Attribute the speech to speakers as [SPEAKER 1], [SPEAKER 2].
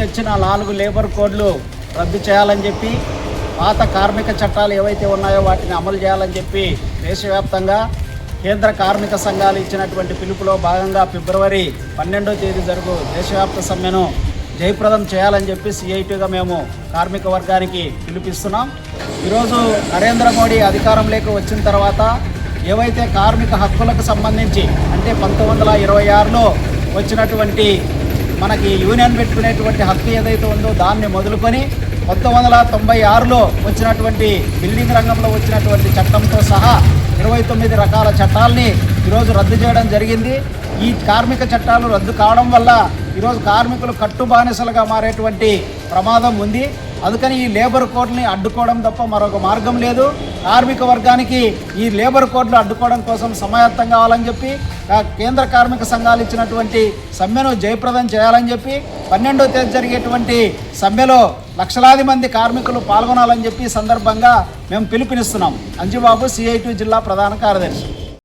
[SPEAKER 1] తెచ్చిన నాలుగు లేబర్ కోడ్లు రద్దు చేయాలని చెప్పి పాత కార్మిక చట్టాలు ఏవైతే ఉన్నాయో వాటిని అమలు చేయాలని చెప్పి దేశవ్యాప్తంగా కేంద్ర కార్మిక సంఘాలు ఇచ్చినటువంటి పిలుపులో భాగంగా ఫిబ్రవరి పన్నెండో తేదీ జరుగు దేశవ్యాప్త సమ్మెను జయప్రదం చేయాలని చెప్పి సిఐటిగా మేము కార్మిక వర్గానికి పిలుపిస్తున్నాం. ఈరోజు నరేంద్ర మోడీ అధికారంలోకి వచ్చిన తర్వాత ఏవైతే కార్మిక హక్కులకు సంబంధించి అంటే పంతొమ్మిది వందల ఇరవై ఆరులో వచ్చినటువంటి మనకి యూనియన్ పెట్టుకునేటువంటి హక్కు ఏదైతే ఉందో దాన్ని మొదలుకొని పంతొమ్మిది వందల తొంభై ఆరులో వచ్చినటువంటి బిల్డింగ్ రంగంలో వచ్చినటువంటి చట్టంతో సహా ఇరవై తొమ్మిది రకాల చట్టాలని ఈరోజు రద్దు చేయడం జరిగింది. ఈ కార్మిక చట్టాలు రద్దు కావడం వల్ల ఈరోజు కార్మికులు కట్టుబానిసలుగా మారేటువంటి ప్రమాదం ఉంది. అందుకని ఈ లేబర్ కోడ్ని అడ్డుకోవడం తప్ప మరొక మార్గం లేదు. కార్మిక వర్గానికి ఈ లేబర్ కోడ్లు అడ్డుకోవడం కోసం సమాయత్తం కావాలని చెప్పి కేంద్ర కార్మిక సంఘాలు ఇచ్చినటువంటి సమ్మెను జయప్రదం చేయాలని చెప్పి పన్నెండో తేదీ జరిగేటువంటి సమ్మెలో లక్షలాది మంది కార్మికులు పాల్గొనాలని చెప్పి సందర్భంగా మేము పిలుపునిస్తున్నాం. అంజుబాబు సిఐటి జిల్లా ప్రధాన కార్యదర్శి.